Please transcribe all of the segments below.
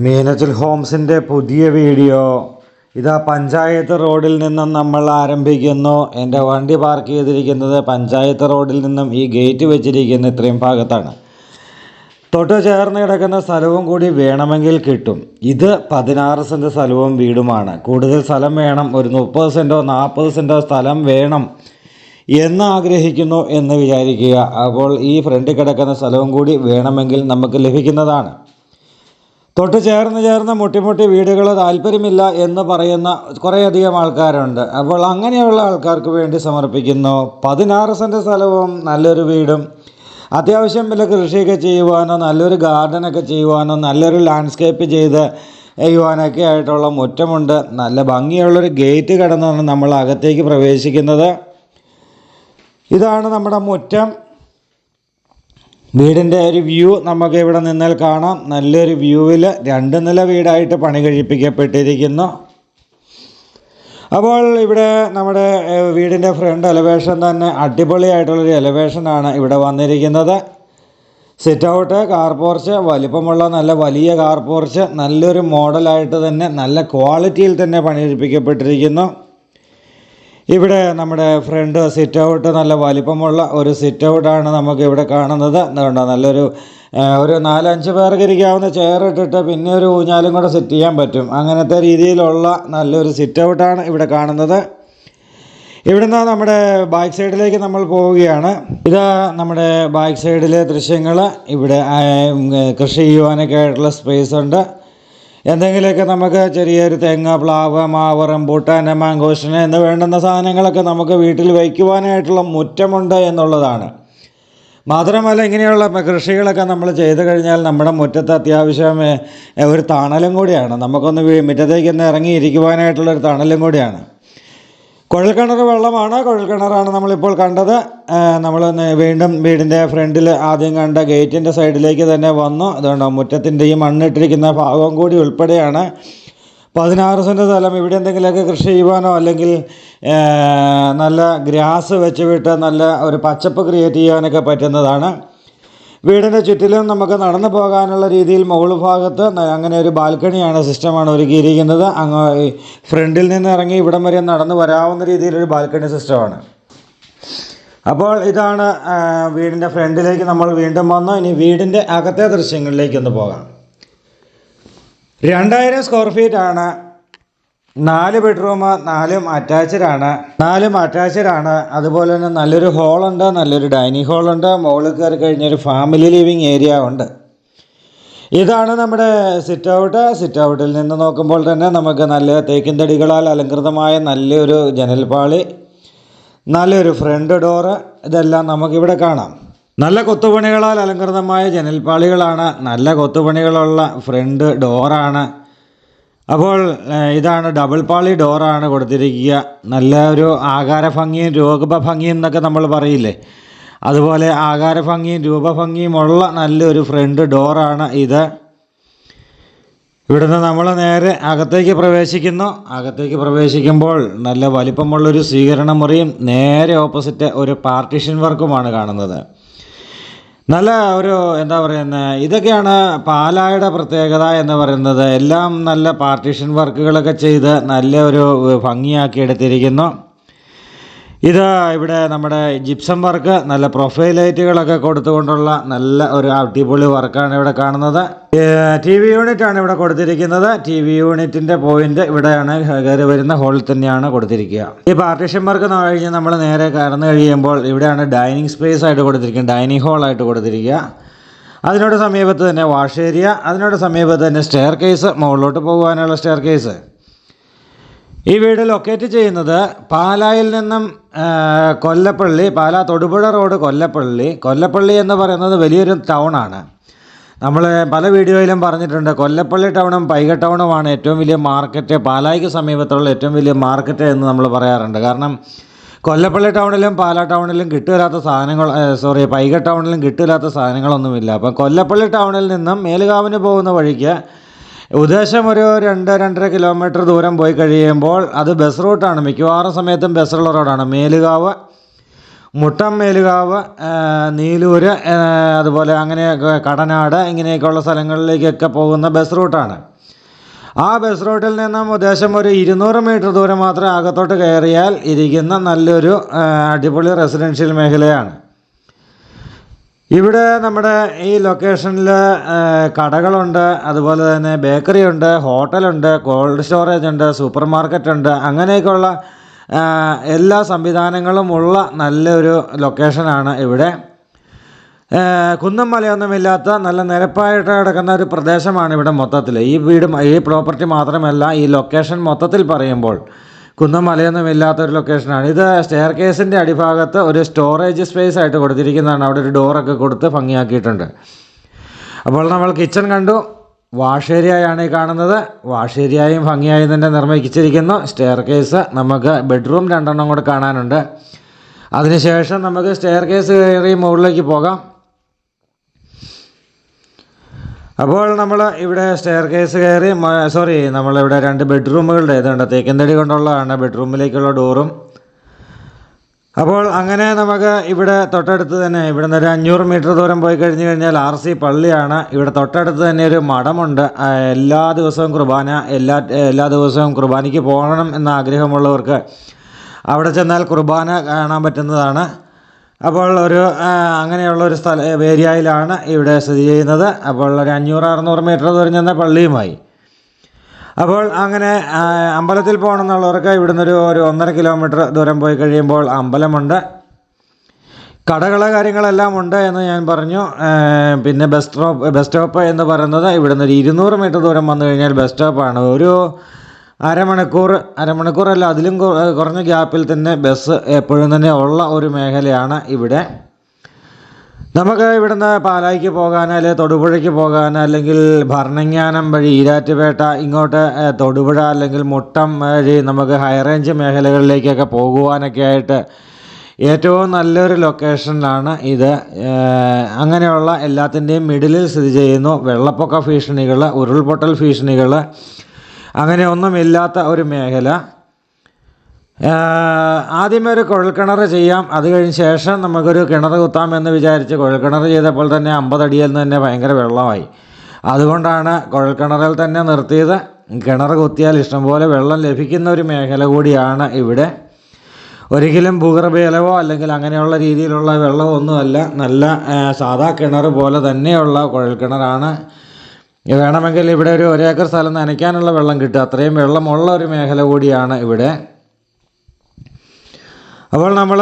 മീനച്ചിൽ ഹോംസിന്റെ പുതിയ വീഡിയോ. ഇതാ പഞ്ചായത്ത് റോഡിൽ നിന്നും നമ്മൾ ആരംഭിക്കുന്നു. എന്റെ വണ്ടി പാർക്ക് ചെയ്തിരിക്കുന്നത് പഞ്ചായത്ത് റോഡിൽ നിന്നും ഈ ഗേറ്റ് വെച്ചിരിക്കുന്ന ഇത്രയും ഭാഗത്താണ്. തൊട്ട് ചേർന്ന് കിടക്കുന്ന സ്ഥലവും കൂടി വേണമെങ്കിൽ കിട്ടും. ഇത് പതിനാറ് സെന്റ് സ്ഥലവും വീടുമാണ്. കൂടുതൽ സ്ഥലം വേണം. ഒരു മുപ്പത് സെന്റോ നാൽപ്പത് സെന്റോ സ്ഥലം വേണം എന്ന് ആഗ്രഹിക്കുന്നു എന്ന് വിചാരിക്കുക. അപ്പോൾ ഈ ഫ്രണ്ടിൽ കിടക്കുന്ന സ്ഥലവും കൂടി വേണമെങ്കിൽ നമുക്ക് ലഭിക്കുന്നതാണ്. തൊട്ട് ചേർന്ന് ചേർന്ന് മുട്ടിമുട്ടി വീടുകൾ താല്പര്യമില്ല എന്ന് പറയുന്ന കുറേയധികം ആൾക്കാരുണ്ട്. അപ്പോൾ അങ്ങനെയുള്ള ആൾക്കാർക്ക് വേണ്ടി സമർപ്പിക്കുന്നു. പതിനാറ് സെന്റ് സ്ഥലവും നല്ലൊരു വീടും. അത്യാവശ്യം വല്ല കൃഷിയൊക്കെ ചെയ്യുവാനോ നല്ലൊരു ഗാർഡനൊക്കെ ചെയ്യുവാനോ നല്ലൊരു ലാൻഡ്സ്കേപ്പ് ചെയ്ത് ചെയ്യുവാനൊക്കെ ആയിട്ടുള്ള മുറ്റമുണ്ട്. നല്ല ഭംഗിയുള്ളൊരു ഗേറ്റ് കടന്നാണ് നമ്മൾ അകത്തേക്ക് പ്രവേശിക്കുന്നത്. ഇതാണ് നമ്മുടെ മുറ്റം. വീടിന്റെ ഒരു വ്യൂ നമുക്ക് ഇവിടെ നിന്നാൽ കാണാം. നല്ലൊരു വ്യൂവിൽ രണ്ട് നില വീടായിട്ട് പണി കഴിപ്പിക്കപ്പെട്ടിരിക്കുന്നു. അപ്പോൾ ഇവിടെ നമ്മുടെ വീടിന്റെ ഫ്രണ്ട് എലവേഷൻ തന്നെ അടിപൊളിയായിട്ടുള്ളൊരു എലവേഷനാണ് ഇവിടെ വന്നിരിക്കുന്നത്. സിറ്റ് ഔട്ട് കാർ പോർച്ച് വലിപ്പമുള്ള നല്ല വലിയ കാർ പോർച്ച് നല്ലൊരു മോഡലായിട്ട് തന്നെ നല്ല ക്വാളിറ്റിയിൽ തന്നെ പണിയെടുപ്പിക്കപ്പെട്ടിരിക്കുന്നു. ഇവിടെ നമ്മുടെ ഫ്രണ്ട് സിറ്റ് ഔട്ട് നല്ല വലിപ്പമുള്ള ഒരു സിറ്റ് ഔട്ടാണ് നമുക്ക് ഇവിടെ കാണുന്നത്. എന്താ നല്ലൊരു ഒരു നാലഞ്ച് പേർക്ക് ഇരിക്കാവുന്ന ചെയർ ഇട്ടിട്ട് പിന്നെ ഒരു ഊഞ്ഞാലും കൂടെ സെറ്റ് ചെയ്യാൻ പറ്റും. അങ്ങനത്തെ രീതിയിലുള്ള നല്ലൊരു സിറ്റ് ഔട്ടാണ് ഇവിടെ കാണുന്നത്. ഇവിടുന്ന് നമ്മുടെ ബാക്ക് സൈഡിലേക്ക് നമ്മൾ പോവുകയാണ്. ഇത് നമ്മുടെ ബാക്ക് സൈഡിലെ ദൃശ്യങ്ങൾ ഇവിടെ കൃഷി ചെയ്യുവാനൊക്കെ ആയിട്ടുള്ള സ്പേസ് ഉണ്ട്. എന്തെങ്കിലുമൊക്കെ നമുക്ക് ചെറിയൊരു തെങ്ങ് പ്ലാവ് മാവ് റംബൂട്ടാൻ മാങ്കോഷന എന്ന് വേണ്ടുന്ന സാധനങ്ങളൊക്കെ നമുക്ക് വീട്ടിൽ വയ്ക്കുവാനായിട്ടുള്ള മുറ്റമുണ്ട് എന്നുള്ളതാണ്. മാത്രമല്ല ഇങ്ങനെയുള്ള കൃഷികളൊക്കെ നമ്മൾ ചെയ്തു കഴിഞ്ഞാൽ നമ്മുടെ മുറ്റത്ത് അത്യാവശ്യം ഒരു തണലും കൂടിയാണ്. നമുക്കൊന്ന് മുറ്റത്തേക്കൊന്ന് ഇറങ്ങിയിരിക്കുവാനായിട്ടുള്ള ഒരു തണലും കൂടിയാണ്. കുഴൽക്കിണർ വെള്ളമാണ്. കുഴൽക്കിണറാണ് നമ്മളിപ്പോൾ കണ്ടത്. നമ്മൾ വീണ്ടും വീടിന്റെ ഫ്രണ്ടിൽ ആദ്യം കണ്ട ഗേറ്റിന്റെ സൈഡിലേക്ക് തന്നെ വന്നു. അതുകൊണ്ട് മുറ്റത്തിന്റെ ഈ മണ്ണിട്ടിരിക്കുന്ന ഭാഗം കൂടി ഉൾപ്പെടെയാണ്. പതിനാറ് സെന്റ് സ്ഥലം. ഇവിടെ എന്തെങ്കിലുമൊക്കെ കൃഷി ചെയ്യുവാനോ അല്ലെങ്കിൽ നല്ല ഗ്രാസ് വെച്ച് വിട്ട് നല്ല ഒരു പച്ചപ്പ് ക്രിയേറ്റ് ചെയ്യാനൊക്കെ പറ്റുന്നതാണ്. വീടിന്റെ ചുറ്റിലും നമുക്ക് നടന്നു പോകാനുള്ള രീതിയിൽ മുകൾ ഭാഗത്ത് അങ്ങനെ ഒരു ബാൽക്കണിയാണ് സിസ്റ്റമാണ് ഒരുക്കിയിരിക്കുന്നത്. അങ്ങ് ഫ്രണ്ടിൽ നിന്ന് ഇറങ്ങി ഇവിടം വരെ നടന്നു വരാവുന്ന രീതിയിലൊരു ബാൽക്കണി സിസ്റ്റമാണ്. അപ്പോൾ ഇതാണ് വീടിന്റെ ഫ്രണ്ടിലേക്ക് നമ്മൾ വീണ്ടും വന്നു. ഇനി വീടിന്റെ അകത്തെ ദൃശ്യങ്ങളിലേക്ക് ഒന്ന് പോകാം. രണ്ടായിരം സ്ക്വയർ ഫീറ്റ് ആണ് നാല് ബെഡ്റൂം നാലും അറ്റാച്ച്ഡ് ആണ് നാലും ആണ് അതുപോലെ തന്നെ നല്ലൊരു ഹോളുണ്ട് നല്ലൊരു ഡൈനിങ് ഹോളുണ്ട്. മുകളിൽ കയറി കഴിഞ്ഞൊരു ഫാമിലി ലിവിങ് ഏരിയ ഉണ്ട്. ഇതാണ് നമ്മുടെ സിറ്റ് ഔട്ട് സിറ്റ് ഔട്ടിൽ നിന്ന് നോക്കുമ്പോൾ തന്നെ നമുക്ക് നല്ല തേക്കിൻ തടികളാൽ അലങ്കൃതമായ നല്ലൊരു ജനൽപാളി നല്ലൊരു ഫ്രണ്ട് ഡോറ് ഇതെല്ലാം നമുക്കിവിടെ കാണാം. നല്ല കൊത്തുപണികളാൽ അലങ്കൃതമായ ജനൽപാളികളാണ് നല്ല കൊത്തുപണികളുള്ള ഫ്രണ്ട് ഡോറാണ്. അപ്പോൾ ഇതാണ് ഡബിൾ പാളി ഡോറാണ് കൊടുത്തിരിക്കുക. നല്ല ഒരു ആകാര ഭംഗിയും രൂപ ഭംഗിയും എന്നൊക്കെ നമ്മൾ പറയില്ലേ? അതുപോലെ ആകാര ഭംഗിയും രൂപഭംഗിയുമുള്ള നല്ലൊരു ഫ്രണ്ട് ഡോറാണ് ഇത്. ഇവിടുന്ന് നമ്മൾ നേരെ അകത്തേക്ക് പ്രവേശിക്കുന്നു. അകത്തേക്ക് പ്രവേശിക്കുമ്പോൾ നല്ല വലിപ്പമുള്ളൊരു സ്വീകരണ മുറിയും നേരെ ഓപ്പോസിറ്റ് ഒരു പാർട്ടീഷൻ വർക്കുമാണ് കാണുന്നത്. നല്ല ഒരു എന്താ പറയുന്നത് ഇതൊക്കെയാണ് പാലായുടെ പ്രത്യേകത എന്ന് പറയുന്നത്. എല്ലാം നല്ല പാർട്ടീഷൻ വർക്കുകളൊക്കെ ചെയ്ത് നല്ല ഒരു ഭംഗിയാക്കി എടുത്തിരിക്കുന്നു. ഇത് ഇവിടെ നമ്മുടെ ജിപ്സം വർക്ക് നല്ല പ്രൊഫൈൽ ലൈറ്റുകളൊക്കെ കൊടുത്തുകൊണ്ടുള്ള നല്ല ഒരു അടിപൊളി വർക്കാണ് ഇവിടെ കാണുന്നത്. ടി വി യൂണിറ്റ് ആണ് ഇവിടെ കൊടുത്തിരിക്കുന്നത്. ടി വി യൂണിറ്റിന്റെ പോയിന്റ് ഇവിടെയാണ് കയറി വരുന്ന ഹോളിൽ തന്നെയാണ് കൊടുത്തിരിക്കുക. ഈ പാർട്ടീഷൻ വർക്ക് കഴിഞ്ഞ് നമ്മൾ നേരെ കയറുന്നു കഴിയുമ്പോൾ ഇവിടെയാണ് ഡൈനിങ് സ്പേസ് ആയിട്ട് കൊടുത്തിരിക്കുന്നത് ഡൈനിങ് ഹാളായിട്ട് കൊടുത്തിരിക്കുക. അതിനോട് സമീപത്ത് തന്നെ വാഷ് ഏരിയ അതിനോട് സമീപത്ത് തന്നെ സ്റ്റെയർ കേസ് മുകളിലോട്ട് പോകാനുള്ള സ്റ്റെയർ കേസ് ഈ വീട് ലൊക്കേറ്റ് ചെയ്യുന്നത് പാലായിൽ നിന്നും കൊല്ലപ്പള്ളി പാല തൊടുപുഴ റോഡ് കൊല്ലപ്പള്ളി. കൊല്ലപ്പള്ളി എന്ന് പറയുന്നത് വലിയൊരു ടൗണാണ് നമ്മൾ പല വീഡിയോയിലും പറഞ്ഞിട്ടുണ്ട് കൊല്ലപ്പള്ളി ടൗണും പൈക ടൗണുമാണ് ഏറ്റവും വലിയ മാർക്കറ്റ് പാലായ്ക്ക് സമീപത്തുള്ള ഏറ്റവും വലിയ മാർക്കറ്റ് എന്ന് നമ്മൾ പറയാറുണ്ട്. കാരണം കൊല്ലപ്പള്ളി ടൗണിലും പാലാ ടൗണിലും കിട്ടില്ലാത്ത സാധനങ്ങൾ സോറി പൈക ടൗണിലും കിട്ടില്ലാത്ത സാധനങ്ങളൊന്നുമില്ല. അപ്പം കൊല്ലപ്പള്ളി ടൗണിൽ നിന്നും മേലുകാവിന് പോകുന്ന വഴിക്ക് ഉദ്ദേശം ഒരു രണ്ട് രണ്ടര കിലോമീറ്റർ ദൂരം പോയി കഴിയുമ്പോൾ അത് ബസ് റൂട്ടാണ് മിക്കവാറും സമയത്തും ബസ്സുള്ള റോഡാണ് മേലുകാവ് മുട്ടം മേലുകാവ് നീലൂര് അതുപോലെ അങ്ങനെയൊക്കെ കടനാട് ഇങ്ങനെയൊക്കെയുള്ള സ്ഥലങ്ങളിലേക്കൊക്കെ പോകുന്ന ബസ് റൂട്ടാണ് ആ ബസ് റൂട്ടിൽ നിന്നും ഉദ്ദേശം ഒരു ഇരുന്നൂറ് മീറ്റർ ദൂരം മാത്രം അകത്തോട്ട് കയറിയാൽ ഇരിക്കുന്ന നല്ലൊരു അടിപൊളി റെസിഡൻഷ്യൽ മേഖലയാണ്. ഇവിടെ നമ്മുടെ ഈ ലൊക്കേഷനിൽ കടകളുണ്ട് അതുപോലെ തന്നെ ബേക്കറി ഉണ്ട് ഹോട്ടലുണ്ട് കോൾഡ് സ്റ്റോറേജ് ഉണ്ട് സൂപ്പർ മാർക്കറ്റ് ഉണ്ട് അങ്ങനെയൊക്കെയുള്ള എല്ലാ സംവിധാനങ്ങളും ഉള്ള നല്ലൊരു ലൊക്കേഷനാണ് ഇവിടെ. കുന്നം മലയൊന്നുമില്ലാത്ത നല്ല നിരപ്പായിട്ട് കിടക്കുന്ന ഒരു പ്രദേശമാണ് ഇവിടെ മൊത്തത്തിൽ ഈ വീട് ഈ പ്രോപ്പർട്ടി മാത്രമല്ല ഈ ലൊക്കേഷൻ മൊത്തത്തിൽ പറയുമ്പോൾ കുന്നും ഇല്ലാത്ത ഒരു ലൊക്കേഷനാണ് ഇത് സ്റ്റെയർ കേസിന്റെ അടിഭാഗത്ത് ഒരു സ്റ്റോറേജ് സ്പേസ് ആയിട്ട് കൊടുത്തിരിക്കുന്നതാണ്. അവിടെ ഒരു ഡോറൊക്കെ കൊടുത്ത് ഭംഗിയാക്കിയിട്ടുണ്ട്. അപ്പോൾ നമ്മൾ കിച്ചൺ കണ്ടു. വാഷ് ഏരിയയാണ് ഈ കാണുന്നത്. വാഷ് ഏരിയയും ഭംഗിയായി തന്നെ നിർമ്മിച്ചിരിക്കുന്നു. സ്റ്റെയർ കേസ് നമുക്ക് ബെഡ്റൂം രണ്ടെണ്ണം കൂടെ കാണാനുണ്ട്. അതിനുശേഷം നമുക്ക് സ്റ്റെയർ കേസ് കയറി മുകളിലേക്ക് പോകാം. അപ്പോൾ നമ്മൾ ഇവിടെ സ്റ്റെയർ കേസ് കയറി സോറി നമ്മളിവിടെ രണ്ട് ബെഡ്റൂമുകളുടെ ഇതുണ്ട്. തേക്കിൻതടി കൊണ്ടുള്ളതാണ്. ബെഡ്റൂമിലേക്കുള്ള ഡോറും അപ്പോൾ അങ്ങനെ നമുക്ക് ഇവിടെ തൊട്ടടുത്ത് തന്നെ ഇവിടെ നിന്ന് ഒരു അഞ്ഞൂറ് മീറ്റർ ദൂരം പോയി കഴിഞ്ഞ് കഴിഞ്ഞാൽ ആർ സി പള്ളിയാണ്. ഇവിടെ തൊട്ടടുത്ത് തന്നെ ഒരു മഠമുണ്ട്. എല്ലാ ദിവസവും കുർബാന എല്ലാ എല്ലാ ദിവസവും കുർബാനയ്ക്ക് പോകണം എന്ന ആഗ്രഹമുള്ളവർക്ക് അവിടെ ചെന്നാൽ കുർബാന കാണാൻ പറ്റുന്നതാണ്. അപ്പോൾ ഒരു അങ്ങനെയുള്ള ഒരു സ്ഥല ഏരിയയിലാണ് ഇവിടെ സ്ഥിതി ചെയ്യുന്നത്. അപ്പോൾ ഒരു അഞ്ഞൂറ് അറുന്നൂറ് മീറ്റർ ദൂരം ചെന്ന പള്ളിയുമായി. അപ്പോൾ അങ്ങനെ അമ്പലത്തിൽ പോകണമെന്നുള്ളവർക്ക് ഇവിടുന്ന് ഒരു ഒരു ഒന്നര കിലോമീറ്റർ ദൂരം പോയി കഴിയുമ്പോൾ അമ്പലമുണ്ട്. കടകളെ കാര്യങ്ങളെല്ലാം ഉണ്ട് എന്ന് ഞാൻ പറഞ്ഞു. പിന്നെ ബസ് സ്റ്റോപ്പ് ബസ് സ്റ്റോപ്പ് എന്ന് പറയുന്നത് ഇവിടുന്ന് ഒരു ഇരുന്നൂറ് മീറ്റർ ദൂരം വന്നു കഴിഞ്ഞാൽ ബസ് സ്റ്റോപ്പാണ്. ഒരു അരമണിക്കൂർ അരമണിക്കൂറല്ല അതിലും കുറഞ്ഞ ഗ്യാപ്പിൽ തന്നെ ബസ് എപ്പോഴും തന്നെ ഉള്ള ഒരു മേഖലയാണ് ഇവിടെ. നമുക്ക് ഇവിടുന്ന് പാലായിക്ക് പോകാൻ തൊടുപുഴയ്ക്ക് പോകാൻ അല്ലെങ്കിൽ ഭരണങ്ങാനം വഴി ഈരാറ്റുപേട്ട ഇങ്ങോട്ട് തൊടുപുഴ അല്ലെങ്കിൽ മുട്ടം വഴി നമുക്ക് ഹൈ റേഞ്ച് മേഖലകളിലേക്കൊക്കെ പോകുവാനൊക്കെ ആയിട്ട് ഏറ്റവും നല്ലൊരു ലൊക്കേഷനിലാണ് ഇത്. അങ്ങനെയുള്ള എല്ലാത്തിന്റെയും മിഡിലിൽ സ്ഥിതി ചെയ്യുന്നു. വെള്ളപ്പൊക്ക ഭീഷണികൾ ഉരുൾപൊട്ടൽ ഭീഷണികൾ അങ്ങനെ ഒന്നുമില്ലാത്ത ഒരു മേഖല. ആദ്യമേ ഒരു കുഴൽക്കിണർ ചെയ്യാം. അത് കഴിഞ്ഞ ശേഷം നമുക്കൊരു കിണർ കുത്താം എന്ന് വിചാരിച്ച് കുഴൽക്കിണർ ചെയ്തപ്പോൾ തന്നെ അമ്പതടിയിൽ നിന്ന് തന്നെ ഭയങ്കര വെള്ളമായി. അതുകൊണ്ടാണ് കുഴൽക്കിണറിൽ തന്നെ നിർത്തിയത്. കിണർ കുത്തിയാൽ ഇഷ്ടംപോലെ വെള്ളം ലഭിക്കുന്ന ഒരു മേഖല കൂടിയാണ് ഇവിടെ. ഒരിക്കലും ഭൂഗർഭജലവോ അല്ലെങ്കിൽ അങ്ങനെയുള്ള രീതിയിലുള്ള വെള്ളമോ ഒന്നുമല്ല. നല്ല സാധാ കിണർ പോലെ തന്നെയുള്ള കുഴൽക്കിണറാണ്. വേണമെങ്കിൽ ഇവിടെ ഒരു ഒരേക്കർ സ്ഥലം നനയ്ക്കാനുള്ള വെള്ളം കിട്ടും അത്രയും വെള്ളമുള്ള ഒരു മേഖല കൂടിയാണ് ഇവിടെ. അപ്പോൾ നമ്മൾ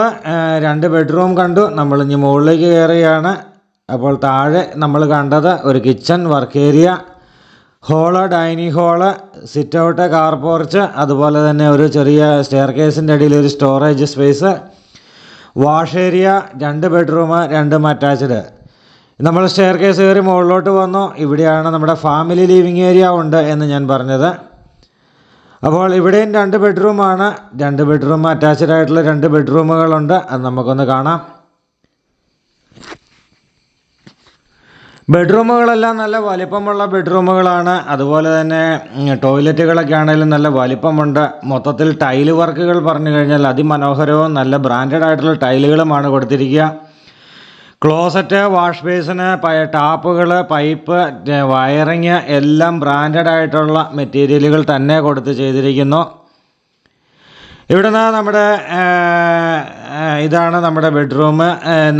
രണ്ട് ബെഡ്റൂം കണ്ടു. നമ്മൾ ഇനി മുകളിലേക്ക് കയറുകയാണ്. അപ്പോൾ താഴെ നമ്മൾ കണ്ടത് ഒരു kitchen work area hall dining hall sit out car porch അതുപോലെ തന്നെ ഒരു ചെറിയ സ്റ്റെയർ കേസിന്റെ അടിയിൽ ഒരു സ്റ്റോറേജ് സ്പേസ് വാഷ് ഏരിയ രണ്ട് ബെഡ്റൂം രണ്ടും അറ്റാച്ച്ഡ്. നമ്മൾ സ്റ്റെയർ കേസ് കയറി മുകളിലോട്ട് വന്നു. ഇവിടെയാണ് നമ്മുടെ ഫാമിലി ലിവിങ് ഏരിയ ഉണ്ട് എന്ന് ഞാൻ പറഞ്ഞത്. അപ്പോൾ ഇവിടെയും രണ്ട് ബെഡ്റൂമാണ് രണ്ട് ബെഡ്റൂം അറ്റാച്ച്ഡ് ആയിട്ടുള്ള രണ്ട് ബെഡ്റൂമുകളുണ്ട് അത് നമുക്കൊന്ന് കാണാം. ബെഡ്റൂമുകളെല്ലാം നല്ല വലിപ്പമുള്ള ബെഡ്റൂമുകളാണ് അതുപോലെ തന്നെ ടോയ്ലറ്റുകളൊക്കെ ആണെങ്കിലും നല്ല വലിപ്പമുണ്ട്. മൊത്തത്തിൽ ടൈൽ വർക്കുകൾ പറഞ്ഞു കഴിഞ്ഞാൽ അതിമനോഹരവും നല്ല ബ്രാൻഡഡ് ആയിട്ടുള്ള ടൈലുകളുമാണ് കൊടുത്തിരിക്കുക. ക്ലോസറ്റ് വാഷ് ബേസിന് ടാപ്പുകൾ പൈപ്പ് വയറിങ് എല്ലാം ബ്രാൻഡഡ് ആയിട്ടുള്ള മെറ്റീരിയലുകൾ തന്നെ കൊടുത്ത് ചെയ്തിരിക്കുന്നു. ഇവിടുന്ന് നമ്മുടെ ഇതാണ് നമ്മുടെ ബെഡ്റൂം.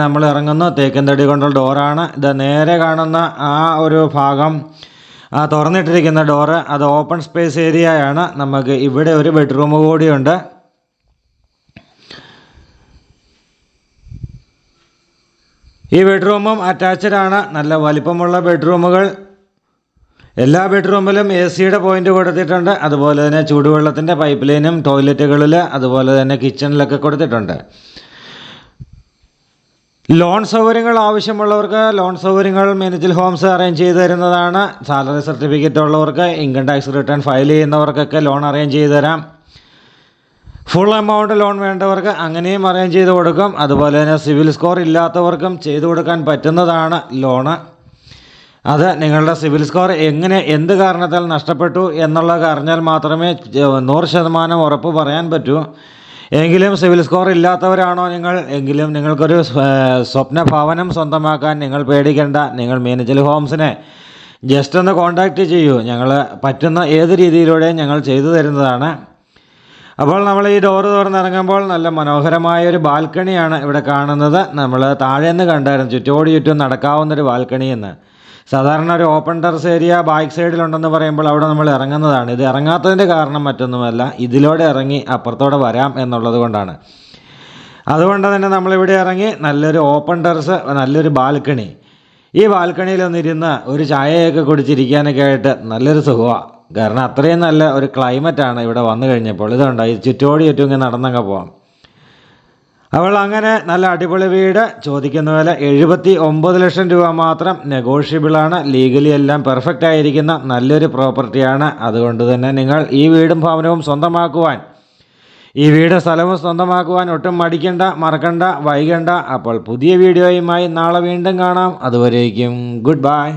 നമ്മൾ ഇറങ്ങുന്നു. തേക്കും തടി കൊണ്ടുള്ള ഡോറാണ്. ഇത് നേരെ കാണുന്ന ആ ഒരു ഭാഗം ആ തുറന്നിട്ടിരിക്കുന്ന ഡോറ്. അത് ഓപ്പൺ സ്പേസ് ഏരിയയാണ്. നമുക്ക് ഇവിടെ ഒരു ബെഡ്റൂം കൂടിയുണ്ട്. ഈ ബെഡ്റൂമും അറ്റാച്ച്ഡ് ആണ്. നല്ല വലിപ്പമുള്ള ബെഡ്റൂമുകൾ. എല്ലാ ബെഡ്റൂമിലും എ സിയുടെ പോയിന്റ് കൊടുത്തിട്ടുണ്ട്. അതുപോലെ തന്നെ ചൂടുവെള്ളത്തിന്റെ പൈപ്പ് ലൈനും ടോയ്ലറ്റുകളിൽ അതുപോലെ തന്നെ കിച്ചണിലൊക്കെ കൊടുത്തിട്ടുണ്ട്. ലോൺ സൗകര്യങ്ങൾ ആവശ്യമുള്ളവർക്ക് ലോൺ സൗകര്യങ്ങൾ മിനിച്ചിൽ ഹോംസ് അറേഞ്ച് ചെയ്ത് തരുന്നതാണ്. സാലറി സർട്ടിഫിക്കറ്റ് ഉള്ളവർക്ക് ഇൻകം ടാക്സ് റിട്ടേൺ ഫയൽ ചെയ്യുന്നവർക്കൊക്കെ ലോൺ അറേഞ്ച് ചെയ്ത് തരാം. ഫുൾ എമൗണ്ട് ലോൺ വേണ്ടവർക്ക് അങ്ങനെയും അറേഞ്ച് ചെയ്ത് കൊടുക്കും. അതുപോലെ തന്നെ സിവിൽ സ്കോർ ഇല്ലാത്തവർക്കും ചെയ്തു കൊടുക്കാൻ പറ്റുന്നതാണ് ലോണ്. അത് നിങ്ങളുടെ സിവിൽ സ്കോർ എങ്ങനെ എന്ത് കാരണത്താൽ നഷ്ടപ്പെട്ടു എന്നുള്ളത് അറിഞ്ഞാൽ മാത്രമേ നൂറ് ശതമാനം ഉറപ്പ് പറയാൻ പറ്റൂ. എങ്കിലും സിവിൽ സ്കോർ ഇല്ലാത്തവരാണോ നിങ്ങൾ? എങ്കിലും നിങ്ങൾക്കൊരു സ്വ- സ്വപ്ന ഭവനം സ്വന്തമാക്കാൻ നിങ്ങൾ പേടിക്കേണ്ട. നിങ്ങൾ മീനച്ചൽ ഹോംസിനെ ജസ്റ്റ് ഒന്ന് കോൺടാക്റ്റ് ചെയ്യൂ. ഞങ്ങൾ പറ്റുന്ന ഏത് രീതിയിലൂടെയും ഞങ്ങൾ ചെയ്തു തരുന്നതാണ്. അപ്പോൾ നമ്മൾ ഈ ഡോറ് തുറന്നിറങ്ങുമ്പോൾ നല്ല മനോഹരമായ ഒരു ബാൽക്കണിയാണ് ഇവിടെ കാണുന്നത്. നമ്മൾ താഴെ നിന്ന് കണ്ടായിരുന്നു ചുറ്റോടി ചുറ്റും നടക്കാവുന്നൊരു ബാൽക്കണി എന്ന്. സാധാരണ ഒരു ഓപ്പൺ ടെറസ് ഏരിയ ബാക്ക് സൈഡിലുണ്ടെന്ന് പറയുമ്പോൾ അവിടെ നമ്മൾ ഇറങ്ങുന്നതാണ്. ഇത് ഇറങ്ങാത്തതിന്റെ കാരണം മറ്റൊന്നുമല്ല ഇതിലൂടെ ഇറങ്ങി അപ്പുറത്തോടെ വരാം എന്നുള്ളത് കൊണ്ടാണ്. അതുകൊണ്ട് തന്നെ നമ്മളിവിടെ ഇറങ്ങി നല്ലൊരു ഓപ്പൺ ടെറസ് നല്ലൊരു ബാൽക്കണി. ഈ ബാൽക്കണിയിൽ ഒന്നിരുന്ന് ഒരു ചായയൊക്കെ കുടിച്ചിരിക്കാനൊക്കെ ആയിട്ട് നല്ലൊരു സുഖമാണ് കാരണം അത്രയും നല്ല ഒരു ക്ലൈമറ്റാണ് ഇവിടെ വന്നു കഴിഞ്ഞപ്പോൾ. ഇതുണ്ട്? ഈ ചുറ്റോടി ചുറ്റും ഇങ്ങനെ നടന്നങ്ങ് പോവാം. അവൾ അങ്ങനെ നല്ല അടിപൊളി വീട് ചോദിക്കുന്ന പോലെ എഴുപത്തി ഒമ്പത് ലക്ഷം രൂപ മാത്രം നെഗോഷ്യബിളാണ് ലീഗലി എല്ലാം പെർഫെക്റ്റ് ആയിരിക്കുന്ന നല്ലൊരു പ്രോപ്പർട്ടിയാണ് അതുകൊണ്ട് തന്നെ നിങ്ങൾ ഈ വീടും ഭവനവും സ്വന്തമാക്കുവാൻ ഈ വീട് സ്ഥലവും സ്വന്തമാക്കുവാൻ ഒട്ടും മടിക്കണ്ട മറക്കണ്ട വൈകണ്ട. അപ്പോൾ പുതിയ വീഡിയോയുമായി നാളെ വീണ്ടും കാണാം. അതുവരേക്കും ഗുഡ് ബൈ